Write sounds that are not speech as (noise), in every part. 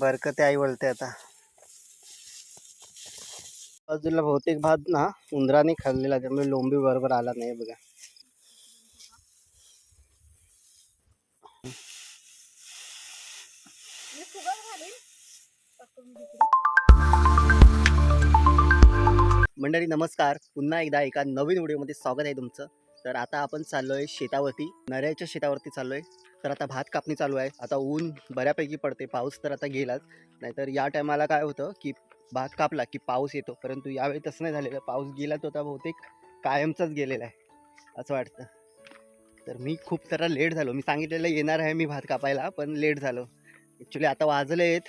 बरकते आई वळते आता. बाजूला बहुतेक भात ना उंदराने खाल्लेला त्यामुळे लोंबी बरोबर आला नाही बघा. मंडळी नमस्कार. पुन्हा एकदा एका नवीन व्हिडिओमध्ये स्वागत आहे तुमचं. तर आता आपण चाललो आहे शेतावरती नऱ्याच्या शेतावरती चाललो आहे तर आता भात कापणी चालू आहे. आता ऊन बऱ्यापैकी पडते पाऊस तर आता गेलाच. नाहीतर या टायमाला काय होतं की भात कापला की पाऊस येतो. परंतु यावेळी तसं नाही झालेलं. पाऊस गेला तो आता बहुतेक कायमचाच गेलेला आहे असं वाटतं. तर मी खूप जरा लेट झालो. मी सांगितलेलं येणार आहे मी भात कापायला पण लेट झालो. ॲक्च्युली आता वाजले आहेत.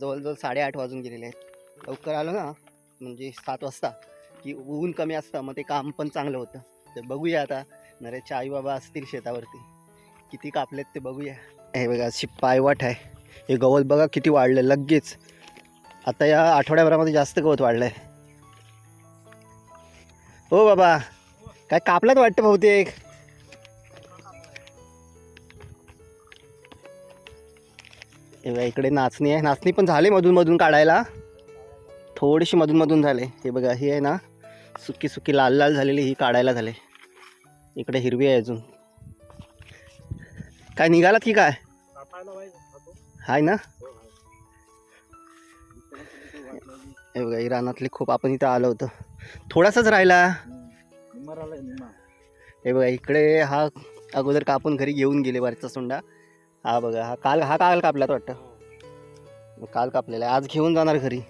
जवळजवळ साडेआठ वाजून गेलेले आहेत. लवकर आलो ना म्हणजे सात वाजता. की ऊन कमी असतं मग ते काम पण चांगलं होतं. तर बघूया आता. नरेशचे आई बाबा असतील शेतावरती. किती कापलेत ते बघूया. हे बघा अशी पायवाट आहे. हे गवत बघा किती वाढलं लगेच. आता या आठवड्याभरामध्ये जास्त गवत वाढलं आहे हो बाबा काय कापलात वाटतं बहुतेक? हे बघा इकडे नाचणी आहे. नाचणी पण झाली मधून मधून काढायला. थोडीशी मधून मधून झाले. हे बघा ही आहे ना सुकी सुकी लाल लाल झालेली ही काढायला झाले. इकडे हिरवी आहे अजून. काय निघालात की काय? हाय ना? हे बघा ही रानातली खूप आपण इथं आलो होतो. थोडासाच राहिला. हे बघा इकडे हा अगोदर कापून घरी घेऊन गेले वरचा सोंडा. हा बघा हा काल हा काल कापलात वाटतं. काल कापलेला आहे. आज घेऊन जाणार घरी.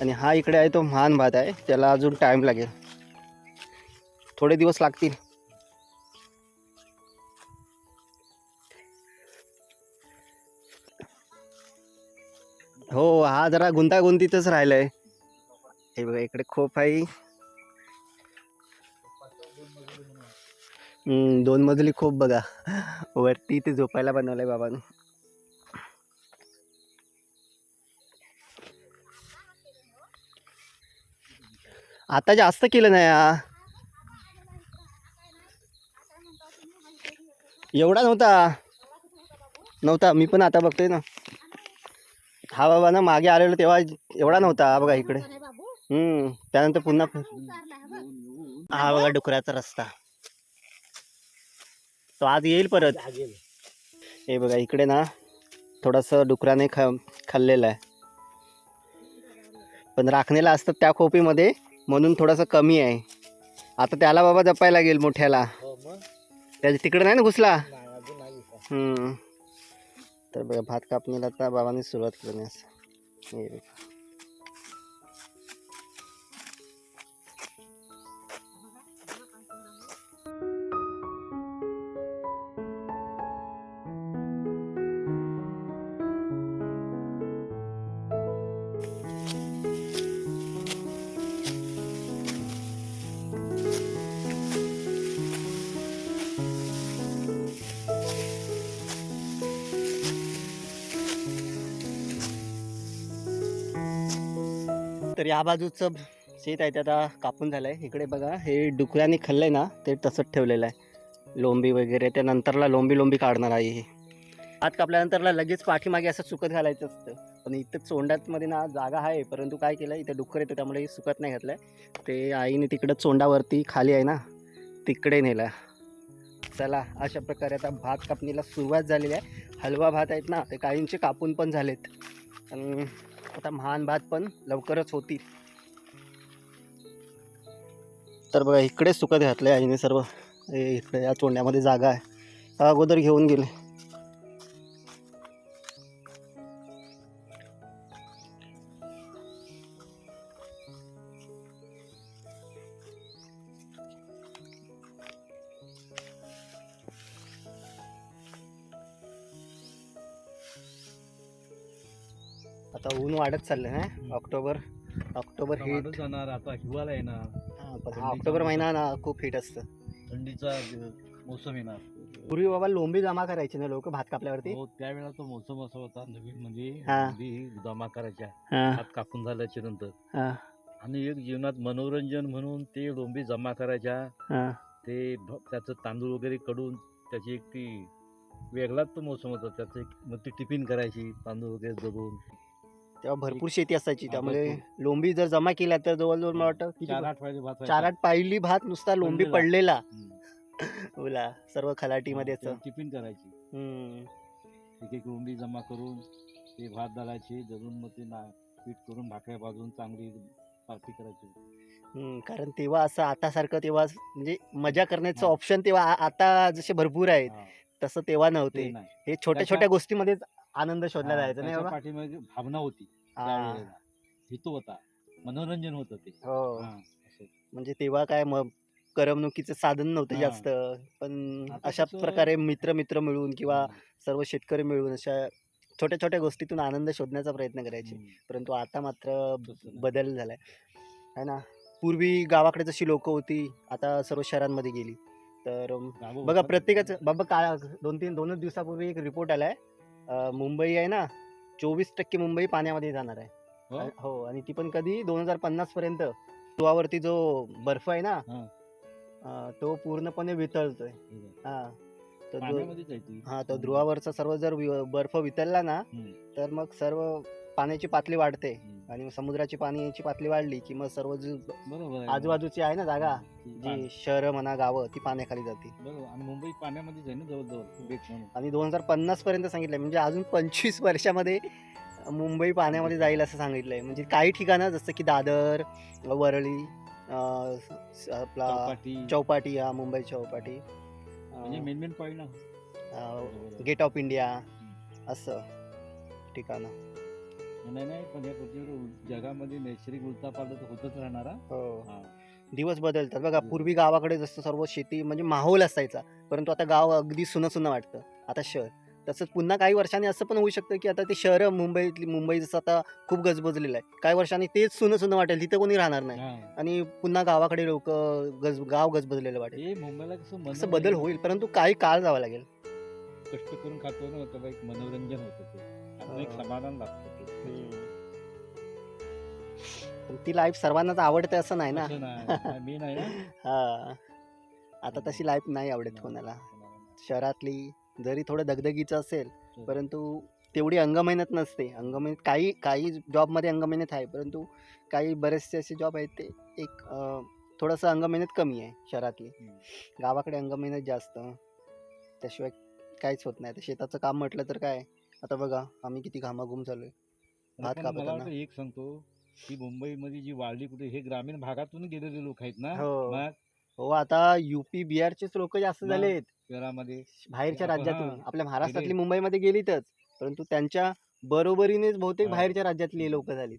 आणि हा इकडे आहे तो महान भात आहे. त्याला अजून टाईम लागेल. थोडे दिवस लागतील. हो हा जरा गुंतागुंतीतच राहिलाय. हे बघा इकडे खूप आहे. दोन मजली खूप बघा. वरती ते झोपायला बनवलंय बाबांनी. आता जास्त केलं नाही एवढा नव्हता. नव्हता. मी पण आता बघतोय ना. हा बाबा ना मागे आलेलो तेव्हा एवढा नव्हता. हा बघा इकडे. हम्म. त्यानंतर पुन्हा हा बघा डुकराचा रस्ता. तो आज येईल परत. हे बघा इकडे ना थोडंसं डुकराने ख खाल्लेलं आहे. पण राखणेला असतं त्या खोपीमध्ये म्हणून थोडंसं कमी आहे. आता त्याला बाबा जपायला लागेल मोठ्याला. त्याच्या तिकडे नाही ना घुसला? हम्म. तर बघा भात कापणीला आता बाबांनी सुरुवात करण्यास हे तर या बाजूचं शेत आहे ते आता कापून झालं आहे इकडे बघा हे डुकऱ्याने खाल्लंय ना ते तसंच ठेवलेलं आहे. लोंबी वगैरे त्या नंतरला लोंबी लोंबी काढणार आहे हे. आत कापल्यानंतरला लगेच पाठीमागे असं सुकत घालायचं असतं. पण इथं चोंडातमध्ये ना जागा आहे परंतु काय केलं इथं डुक्कर येतं त्यामुळे सुकत नाही घातलं ते आईने तिकडं चोंडावरती खाली आहे ना तिकडे नेलं चला अशा प्रकारे आता भात कापणीला सुरुवात झालेली आहे. हलवा भात आहेत ना ते काहींचे कापून पण झालेत. आणि आता महान भात पण लवकरच होतील तर बघा इकडे सुकत घातलं आहे आईने सर्व. इकडे या चोंड्यामध्ये जागा आहे. अगोदर घेऊन गेले. आता ऊन वाढत चाललं आहे ऑक्टोबर ऑक्टोबर आता हीट जाणार आता हिवाळा येणार. हा, पण हा ऑक्टोबर महिना ना खूप हीट असतं. थंडीचा ज- मोसम येणार. पूर्वी बाबा लोंबी जमा करायचे ना लोक भात कापल्यावरती? हो त्यावेळेला तो मोसम असा होता नवीन म्हणजे हा. जमा करायच्या. हा, हात कापून झाल्याच्यानंतर. हा, आणि एक जीवनात मनोरंजन म्हणून ते डोंबी जमा करायच्या. हा. ते भ- त्याचं तांदूळ वगैरे कडून त्याची एक ती वेगळाच तो मोसम होता. त्याचं एक मग ती टिफिन करायची तांदूळ वगैरे दळून तेव्हा भरपूर शेती असायची. त्यामुळे. लोंबी जर जमा केल्या तर जवळजवळ मला वाटतं किती चार आठ पाहिली भात नुसता लोंबी पडलेला. बोला (laughs) सर्व खलाटीमध्ये ते टिफिन करायची. हम्म. एक एक लोंबी जमा करून ते भात दळायचे दळून मग ते ना पीठ करून भाकऱ्या भाजून चांगली पार्टी करायची. हम्म, कारण तेव्हा असं आता सारखं तेव्हा म्हणजे मजा करण्याचं हा. ऑप्शन तेव्हा आ- आता जसे भरपूर आहेत हा, तसं तेव्हा ते नव्हते नाही. हे छोट्या त्याच्या- छोट्या गोष्टीमध्येच आनंद शोधला जायचा नाही त्याच्या बाबा? पाठीमागे भावना होती. हा, त्यावेळेला. हेतू होता. मनोरंजन होतं ते. हो. हा, असं. म्हणजे तेव्हा काय मग करमणुकीचं साधन नव्हतं हा. जास्त. पण आता अशा कसं- प्रकारे मित्र मित्र मिळून किंवा सर्व शेतकरी मिळून अशा छोट्या छोट्या गोष्टीतून आनंद शोधण्याचा प्रयत्न करायचे. हम्म. परंतु आता मात्र तसं नाही. बदल झालाय. है ना? पूर्वी गावाकडे जशी लोक होती आता सर्व शहरांमध्ये गेली. तर अम, गावं बघा होतात. प्रत्येकाचं बाबा काय दोन तीन दोनच दिवसापूर्वी एक रिपोर्ट आलाय. अं, मुंबई आहे ना चोवीस टक्के मुंबई पाण्यामध्ये जाणार आहे. हो? आणि- हो आणि ती पण कधी दोन हजार पन्नास पर्यंत ध्रुवावरती जो बर्फ आहे ना हा. अं, तो पूर्णपणे वितळतोय. हे हा. तर जो- पाण्यामध्येच आहे ती? हा तो ध्रुवावरचा सर्व जर वि- बर्फ वितळला ना हम्म, तर मग सर्व पाण्याची पातळी वाढते. हम्म. आणि समुद्राची पाण्याची पातळी वाढली की मग सर्व जी बरोबर. आजूबाजूची आहे ना जागा जी शहरं म्हणा गावं ती पाण्याखाली जाते. बरोबर. आणि मुंबई पाण्यामध्येच आहे ना जवळजवळ बेट म्हणून. आणि दोन हजार पन्नास पर्यंत सांगितलंय. म्हणजे अजून पंचवीस वर्षामध्ये मुंबई पाण्यामध्ये जाईल असं सांगितलंय. म्हणजे काही ठिकाणं जसं की दादर वरळी अं, स- आपला चौपाटी. चौपाटी हा मुंबई चौपाटी. म्हणजे main main point. Gate of India असं ठिकाणं. नाही नाही पण या पृथ्वीवर जगामध्ये नैसर्गिक उलटापालट तर होतच राहणार हा. हो हा. दिवस बदलतात बघा हो. पूर्वी गावाकडे जसं सर्व शेती म्हणजे माहोल असायचा परंतु आता गाव अगदी सुनं सुनं वाटतं आता शहर तसंच पुन्हा काही वर्षांनी असं पण होऊ शकतं की आता ते शहर मुंबईतली मुंबई जसं आता खूप गजबजलेलं आहे काही वर्षांनी तेच सुनं सुनं वाटेल तिथं कोणी राहणार नाही हा. आणि पुन्हा गावाकडे लोक गज गाव गजबजलेलं वाटेल हे मुंबईला कसं असं बदल होईल परंतु काही काळ जावा लागेल कष्ट करून खातो ना एक मनोरंजन होतं ते एक हा. समाधान लागतं ते लाईफ सर्वांनाच आवडते असं नाही ना? मी नाही (laughs) हा. आता तशी लाईफ नाही आवडत कोणाला. शहरातली जरी थोडं दगदगीचं असेल परंतु तेवढी अंगमेहनत नसते. अंगमेहनत काही काही जॉबमध्ये अंगमेहनत आहे परंतु काही बरेचसे असे जॉब आहेत ते एक थोडंसं अंगमेहनत कमी आहे शहरातली. गावाकडे अंगमेहनत जास्त. त्याशिवाय काहीच होत नाही. आता शेताचं काम म्हटलं तर काय? आता बघा आम्ही किती घामाघूम झालोय. पण. मला वाटतं एक सांगतो की मुंबईमध्ये जी वाढली कुठे हे ग्रामीण भागातून गेलेले लोक आहेत ना हो. मग हो आता युपी बिहारचेच लोक जास्त मग झालेत शहरामध्ये बाहेरच्या आपण- राज्यातून हा, आपल्या महाराष्ट्रातली गेले. मुंबईमध्ये गेलीतच परंतु त्यांच्या बरोबरीनेच बहुतेक हा. बाहेरच्या राज्यातली लोक झाली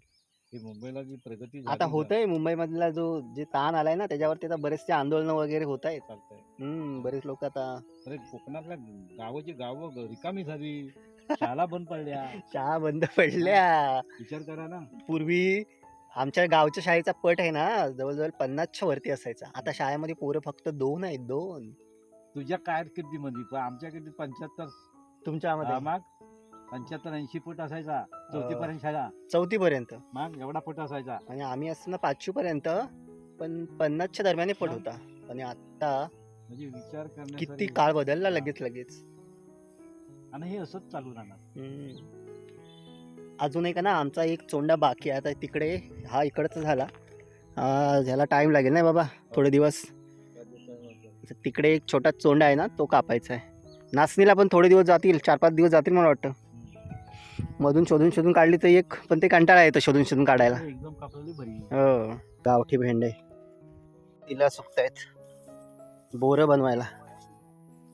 ही मुंबईला जी प्रगती आता झाली होत आहे मुंबईमधला जो जे ताण आलाय ना त्याच्यावरती आता बरेचसे आंदोलन वगैरे होत आहेत ना, चालतंय. हम्म बरेच लोक आता अरे कोकणातल्या गावाची गावं रिकामी झाली शाळा बंद पडल्या. शाळा बंद पडल्या. विचार करा ना. पूर्वी आमच्या गावच्या शाळेचा पट आहे ना जवळजवळ पन्नासच्या वरती असायचा. आता शाळेमध्ये पोरं फक्त दोन आहेत दोन. तुझ्या कारकिर्दीमध्ये पण आमच्या किती पंच्याहत्तर तुमच्यामध्ये मग? पंच्याहत्तर ऐंशी फूट असायचा चौथी. पर्यंत शाळा. चौथी पर्यंत मग एवढा फूट असायचा. आणि आम्ही असताना पाचवी पर्यंत पण पन्नासच्या दरम्यान पट. होता. आणि आता म्हणजे विचार किती काळ बदलला लगेच लगेच. आणि हे असंच चालू राहणार. अजून एक ना आमचा एक चोंडा बाकी आहे. आता तिकडे हा इकडचा झाला. ह्याला टाइम लागेल ना बाबा थोडे दिवस. तर तिकडे एक छोटा चोंडा आहे ना तो कापायचा आहे. नाचणीला पण थोडे दिवस जातील चार पाच दिवस जातील मला वाटतं. मधून शोधून शोधून काढली तर एक पण ते कंटाळा येतं शोधून शोधून काढायला. एकदम कापलेली बरी. हो. गावठी भेंडे. तिला सुकतायत. बोरं बनवायला.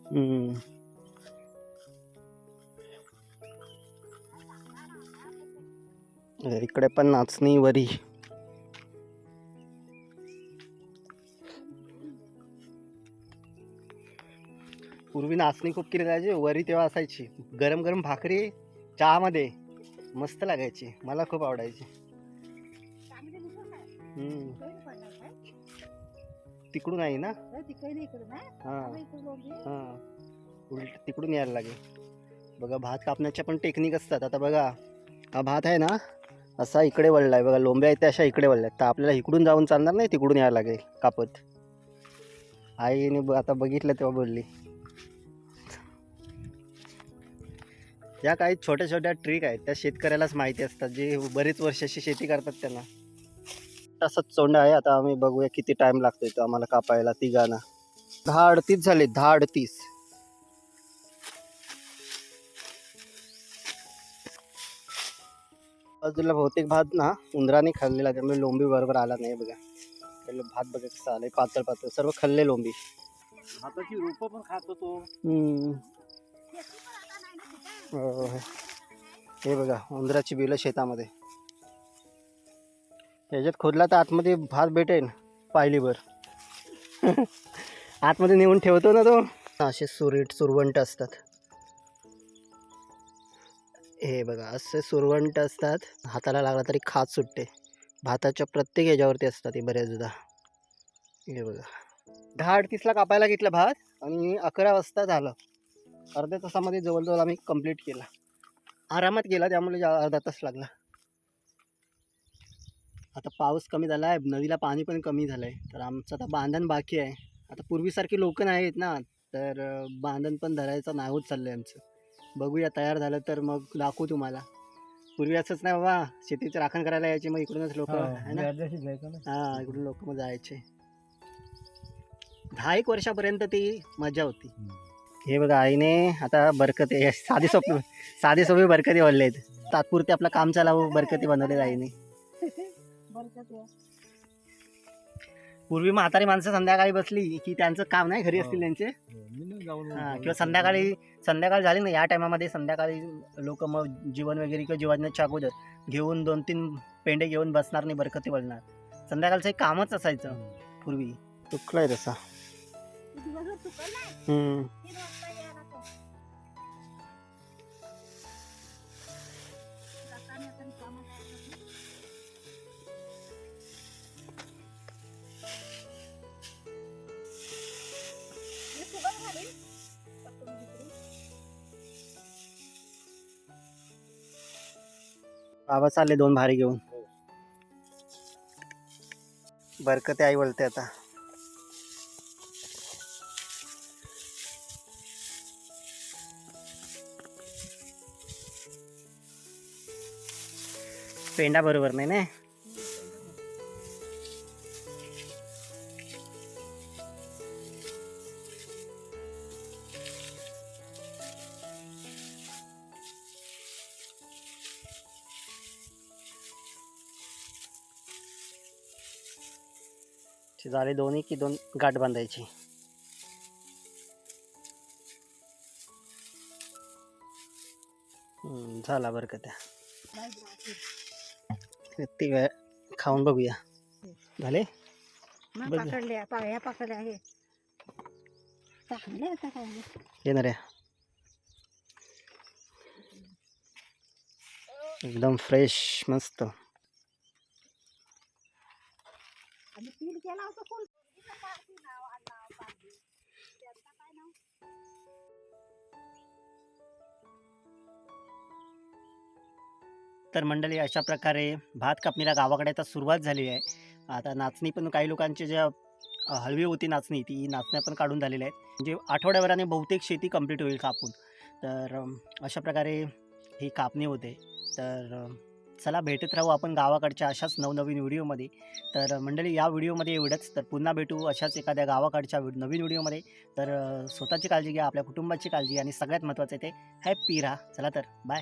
हम्म. म्हणजे इकडे पण नाचणी वरी. पूर्वी नाचणी खूप केली जायची वरी तेव्हा असायची. गरम गरम भाकरी चहामध्ये मस्त लागायची. मला खूप आवडायची. तिकडून आहे ना? हां. उलट तिकडून यायला लागेल. बघा भात कापण्याच्या पण टेक्निक असतात. आता बघा हा भात आहे ना? असा इकडे वळला आहे बघा लोंब्या आहेत त्या अशा इकडे वळल्या आहेत तर आपल्याला इकडून जाऊन चालणार नाही तिकडून यायला लागेल कापत आईने ब- आता बघितलं तेव्हा बोलली. या काही छोट्या छोट्या ट्रिक आहेत. त्या शेतकऱ्यालाच माहिती असतात जे बरीच वर्षाची शेती करतात त्यांना. तसंच चोंड आहे. आता आम्ही बघूया किती टाइम लागतोय तो आम्हाला कापायला तिघांना दहा अडतीस झाले दहा अडतीस. बाजूला बहुतेक भात ना उंदराने खाल्लेला त्यामुळे लोंबी बरोबर आला नाही बघा. त्याला भात बघा कसं आलंय पातळ पातळ सर्व खाल्ले लोंबी. हाताची रोपं पण खात होतो. हम्म. हो, हे बघा उंदराची बिलं शेतामध्ये. ह्याच्यात खोदला तर आतमध्ये भात भेटेल पायलीभर. (laughs) आतमध्ये नेऊन ठेवतो ना तो. असे सुरीट सुरवंट असतात. हे बघा असे सुरवंट असतात. हाताला लागला तरी खात सुटते. भाताच्या प्रत्येक ह्याच्यावरती असतात हे बऱ्याचदा हे बघा. दहा अडतीसला कापायला घेतला भात आणि अकरा वाजता झालं. अर्ध्या तासामध्ये जवळजवळ आम्ही कंप्लीट केला. आरामात गेला त्यामुळे अर्धा तास लागला. आता पाऊस कमी झाला आहे नदीला पाणी पण कमी झालं आहे तर आमचं आता बांधण बाकी आहे. आता पूर्वीसारखी लोक नाही आहेत ना तर बांधण पण धरायचं नाही होत चाललं आहे आमचं. बघूया तयार झालं तर मग दाखवू तुम्हाला. पूर्वी असंच नाही बाबा शेतीचं राखण करायला यायचे मग इकडूनच लोक आहे ना हा इकडून लोक मग जायचे. दहा एक वर्षापर्यंत ती मजा होती. हे बघा आईने आता बरकते साधी सोपी साधी सोपी बरकती बनले आहेत तात्पुरते आपलं काम चालावं बरकती बनवले आईने. पूर्वी म्हातारी माणसं संध्याकाळी बसली की त्यांचं काम नाही घरी असतील त्यांचे. हा, किंवा संध्याकाळी संध्याकाळ झाली ना या टायमामध्ये संध्याकाळी लोक मग जीवन वगैरे किंवा जीवनाच्या अगोदर घेऊन दोन तीन पेंडे घेऊन बसणार नाही बरकती बोलणार संध्याकाळचं एक कामच असायचं पूर्वी. चुकलाय तसा. बाबा चालले दोन भारी घेऊन. बरकते आई बोलते आता. पेंडा बरोबर नाही ना? ती झाले दोन्ही की दोन गाठ बांधायची. हम्म, झाला बरं का त्या. ती खाऊन बघूया. झाले? पकडल्या पाया पकडल्या चांगले आता काय? येणार एकदम फ्रेश मस्त. केला होता कोण तर मंडळी अशा प्रकारे भात कापणीला गावाकडे आता सुरुवात झाली आहे. आता नाचणी पण काही लोकांची ज्या हळवी होती नाचणी ती नाचण्या पण काढून झालेल्या आहेत. म्हणजे आठवड्याभराने बहुतेक शेती कंप्लीट होईल कापून. तर अशा प्रकारे ही कापणी होते. तर चला भेटत राहू आपण गावाकडच्या अशाच नवनवीन व्हिडिओमध्ये. तर मंडळी या व्हिडिओमध्ये एवढंच. तर पुन्हा भेटू अशाच एखाद्या गावाकडच्या नवीन व्हिडिओमध्ये. तर स्वतःची काळजी घ्या आपल्या कुटुंबाची काळजी आणि सगळ्यात महत्त्वाचं आहे ते हॅपी राहा. चला तर बाय.